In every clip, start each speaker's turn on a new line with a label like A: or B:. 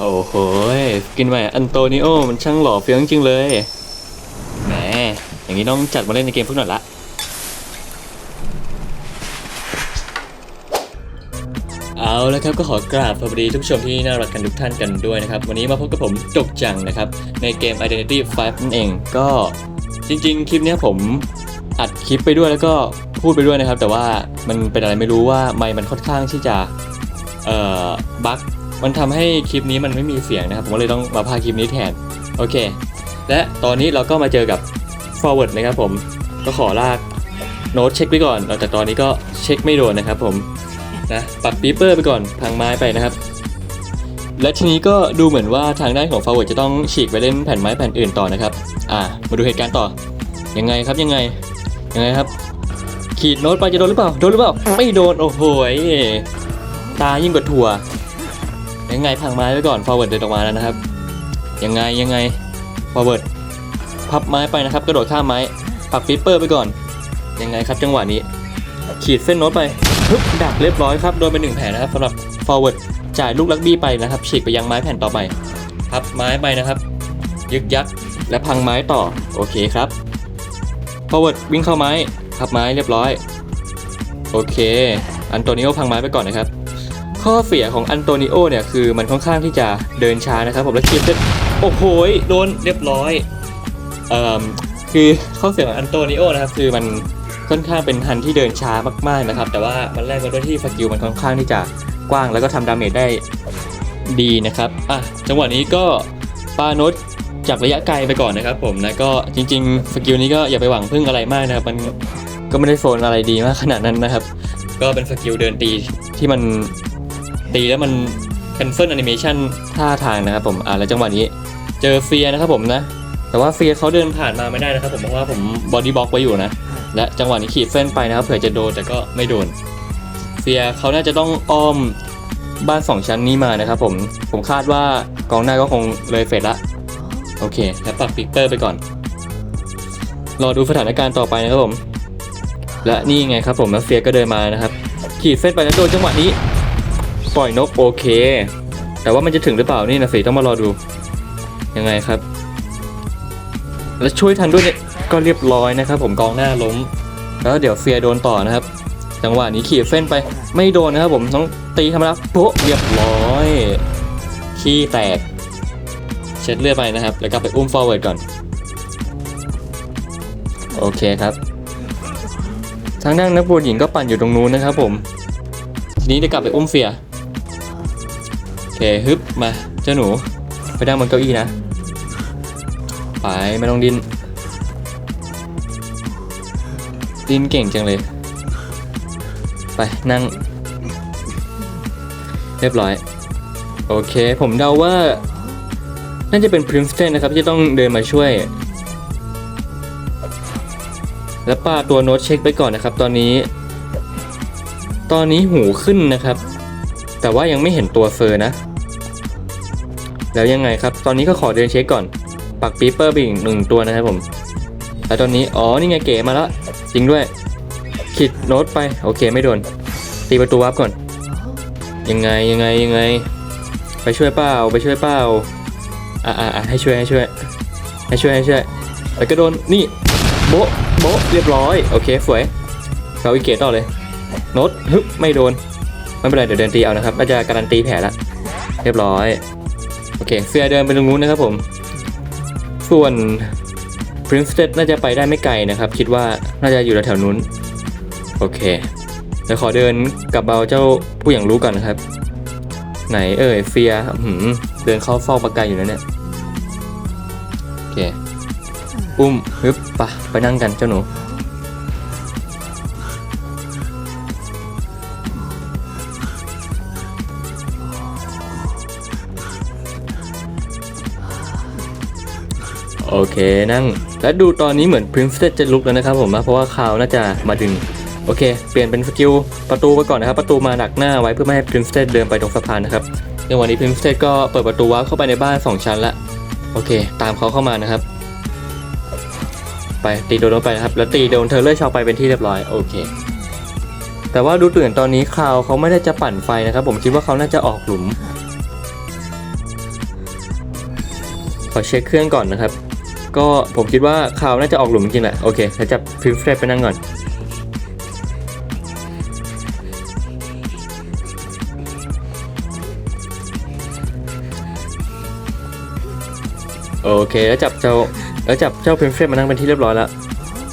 A: โอ้โหกินใหม่อันโตนิโอมันช่างหล่อเฟี้ยงจริงเลยแหมอย่างนี้ต้องจัดมาเล่นในเกมพวกหน่อยละเอาแล้วครับก็ขอกราบสวัสดีทุกชมที่น่ารักกันทุกท่านกันด้วยนะครับ วันนี้มาพบกับผมจกจังนะครับ ในเกม Identity 5 นั่นเองก็จริงๆ คลิปนี้ผมอัดคลิปไปด้วยแล้วก็พูดไปด้วยนะครับ แต่ว่ามันเป็นอะไรไม่รู้ว่าไมค์มันค่อนข้างที่จะเอ่อบั๊ก มันทำให้คลิปนี้มันไม่มีเสียงนะครับ ผมก็เลยต้องมาพาคลิปนี้แทน โอเค และตอนนี้เราก็มาเจอกับ forward นะครับผม ก็ขอลากโน้ตเช็คไปก่อนแต่ตอนนี้ก็เช็คไม่โดนนะครับผมนะปัดปีเปอร์ไปก่อนพังไม้ไปนะครับ และทีนี้ก็ดูเหมือนว่าทางด้านของ forward จะต้องฉีกไปเล่นแผ่นไม้แผ่นอื่นต่อนะครับ อ่า มาดูเหตุการณ์ต่อ ยังไงครับยังไง ยังไงครับ ขีดโน้ตไปจะโดนหรือเปล่า โดนหรือเปล่า ไม่โดน โอ้โหตายิ่งกว่าถั่ว ยังไงพังไม้ไปก่อน forward เดินออกมาแล้วนะครับ ยังไงยังไง forward พับไม้ไปนะครับ กระโดดข้ามไม้ปักปีเปอร์ไปก่อน ยังไงครับจังหวะนี้ ขีดเส้นโน้ตไปฮึบดักเรียบร้อยครับโดนไปหนึ่งแผลนะครับสำหรับ forward จ่ายลูกลักบี้ไปนะครับฉีกไปยังไม้แผ่นต่อไปพับไม้ไปนะครับ ยึกยักและพังไม้ต่อโอเคครับ forward วิ่งเข้าไม้พับไม้เรียบร้อย โอเค อันโตนิโอพังไม้ไปก่อนนะครับ ข้อเสียของอันโตนิโอเนี่ยคือมันค่อนข้างที่จะเดินช้านะครับผมแล้วเกียบเส้โอ้โหโดนเรียบร้อยเอ่อคือข้อเสียของอันโตนิโอนะครับคือมันค่อนข้างเป็นฮันที่เดินช้ามากๆนะครับ แต่ว่ามันแรกมาด้วยที่สกิลมันค่อนข้างที่จะกว้างแล้วก็ทำดาเมจได้ดีนะครับอะจังหวะนี้ก็ปาโนตจากระยะไกลไปก่อนนะครับ ผมนะก็จริงๆสกิลนี้ก็อย่าไปหวังพึ่งอะไรมากนะครับ มันก็ไม่ได้โซนอะไรดีมากขนาดนั้นนะครับ ก็เป็นสกิลเดินตีที่มัน ตีแล้วมัน cancel animation ท่าทางนะครับผมอะแล้วจังหวะนี้เจอเฟียนะครับผมนะ แต่ว่าเฟียเขาเดินผ่านมาไม่ได้นะครับผมเพราะว่าผมบอดี้บล็อกไว้อยู่นะ และจังหวะนี้ขีดเส้นไปนะครับเผื่อจะโดนแต่ก็ไม่โดน เฟียเขาน่าจะต้องอ้อมบ้านสองชั้นนี้มานะครับผมผมคาดว่ากองหน้าก็คงเลยเฟดละโอเค แล้วปักปิกเปอร์ไปก่อน รอดูสถานการณ์ต่อไปนะครับผม และนี่ไงครับผมแล้วเฟียก็เดินมานะครับ ขีดเส้นไปแล้วโดนจังหวะนี้ ปล่อยนกโอเค แต่ว่ามันจะถึงหรือเปล่านี่นะสิต้องมารอดู ยังไงครับ แล้วช่วยทันด้วยเนี่ยก็เรียบร้อยนะครับ ผมกองหน้าล้ม แล้วเดี๋ยวเฟียโดนต่อนะครับ จังหวะนี้ขีดเส้นไป ไม่โดนนะครับผมต้องตีธรรมดาโป๊ะเรียบร้อย ขี้แตก เช็ดเลือดไปนะครับ แล้วก็ไปอุ้ม forward ก่อน โอเคครับทางด้านนักบวชหญิงก็ปั่นอยู่ตรงนู้นนะครับผม ทีนี้จะกลับไปอุ้มเฟีย เคฮึบมาเจ้าหนู ไปนั่งบนเก้าอี้นะ ไปไม่ต้องดิน ดินเก่งจังเลย ไปนั่ง เรียบร้อย โอเค ผมเดาว่า น่าจะเป็นพรินส t ต n นะครับ ที่ต้องเดินมาช่วย แล้วป้าตัวโน้ตเช็คไปก่อนนะครับ ตอนนี้ ตอนนี้หูขึ้นนะครับแต่ว่ายังไม่เห็นตัวเฟอร์นะ แล้วยังไงครับ ตอนนี้ก็ขอเดินเช็คก่อน ปักปีเปอร์ไปอีกหนึ่งตัวนะครับผม แล้วตอนนี้ อ๋อ นี่ไงเก๋มาแล้ว จริงด้วยคิดโน้ตไป โอเคไม่โดน ตีประตูวับก่อน ยังไงยังไงยังไง ไปช่วยเปล่าไปช่วยเปล่าอ่าอ่าให้ช่วยให้ช่วย ให้ช่วยให้ช่วยแล้วก็โดน นี่ โบะโบะเรียบร้อย โอเคสวยเราอีกเกตต่อเลย โน้ตฮึบไม่โดน ไม่เป็นไรเดี๋ยวเดินตีเอานะครับน่าจะการันตีแผลละ เรียบร้อย โอเคเฟียเดินไปตรงนู้นนะครับผม ส่วน Prince น่าจะไปได้ไม่ไกลนะครับ คิดว่าน่าจะอยู่แถวๆนู้น โอเคเดี๋ยวขอเดินกับเบาเจ้าผู้อย่างรู้ก่อนนะครับ ไหนเอ่ยเฟียหืมเดินเข้าเฝ้าปากกาอยู่นะเนี่ย โอเค อุ้มฮึบปะไปนั่งกันเจ้าหนู โอเคนั่ง และดูตอนนี้เหมือน Prince จะลุกแล้วนะครับผมนะเพราะว่าคาวน่าจะมาดึงโอเค เปลี่ยนเป็นสกิลประตูไปก่อนนะครับ ประตูมาดักหน้าไว้เพื่อไม่ให้ Prince เดินไปตรงสะพานนะครับในวันนี้ Prince ก็เปิดประตูว้าเข้าไปในบ้าน 2 ชั้นละโอเค ตามเขาเข้ามานะครับ ไปตีโดนไปนะครับ แล้วตีโดนเทอร์เลอร์ชาวไปเป็นที่เรียบร้อยโอเค แต่ว่าดูตื่นตอนนี้คาวเขาไม่ได้จะปั่นไฟนะครับ ผมคิดว่าเขาน่าจะออกหลุมขอเช็คเครื่องก่อนนะครับ ก็ผมคิดว่าคาวน่าจะออกหลุมจริงแหละ โอเคแล้วจับฟิลเฟรไปนั่งก่อนโอเค แล้วจับเจ้าแล้วจับเจ้าเพนเฟรมมานั่งเป็นที่เรียบร้อยแล้ว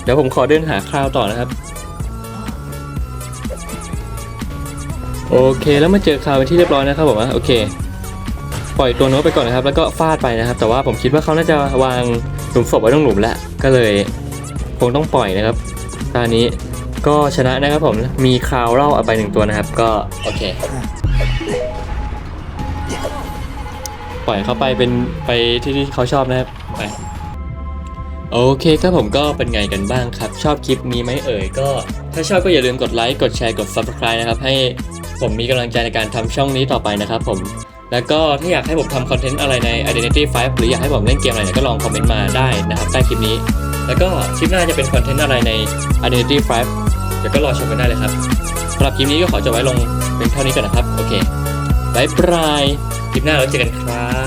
A: เดี๋ยวผมขอเดินหาคราวต่อนะครับ โอเคแล้วมาเจอคราวเป็นที่เรียบร้อยนะครับผมว่าโอเค ปล่อยตัวโน้ตไปก่อนนะครับ แล้วก็ฟาดไปนะครับ แต่ว่าผมคิดว่าเขาน่าจะวางหลุมศพไว้ตรงหลุมแล้วก็เลยคงต้องปล่อยนะครับตอนนี้ก็ชนะนะครับผมมีคราวเล่าเอาไปหนึ่งตัวนะครับ ก็โอเค ปล่อยเขาไปเป็นไปที่ที่เขาชอบนะครับไปโอเคครับผมก็เป็นไงกันบ้างครับ ชอบคลิปนี้ไหมเอ่ยก็ ถ้าชอบก็อย่าลืมกดไลค์กดแชร์กด Subscribe นะครับ ให้ผมมีกำลังใจในการทำช่องนี้ต่อไปนะครับผม แล้วก็ถ้าอยากให้ผมทำคอนเทนต์อะไรใน Identity 5 หรืออยากให้ผมเล่นเกมอะไรเนี่ยก็ลองคอมเมนต์มาได้นะครับใต้คลิปนี้ แล้วก็คลิปหน้าจะเป็นคอนเทนต์อะไรใน Identity 5 เดี๋ยวก็รอชมกันได้เลยครับสำหรับคลิปนี้ก็ขอจะไว้ลงเป็นเท่านี้ก่อนนะครับ โอเคบายบายคลิปหน้าเราเจอกันครับ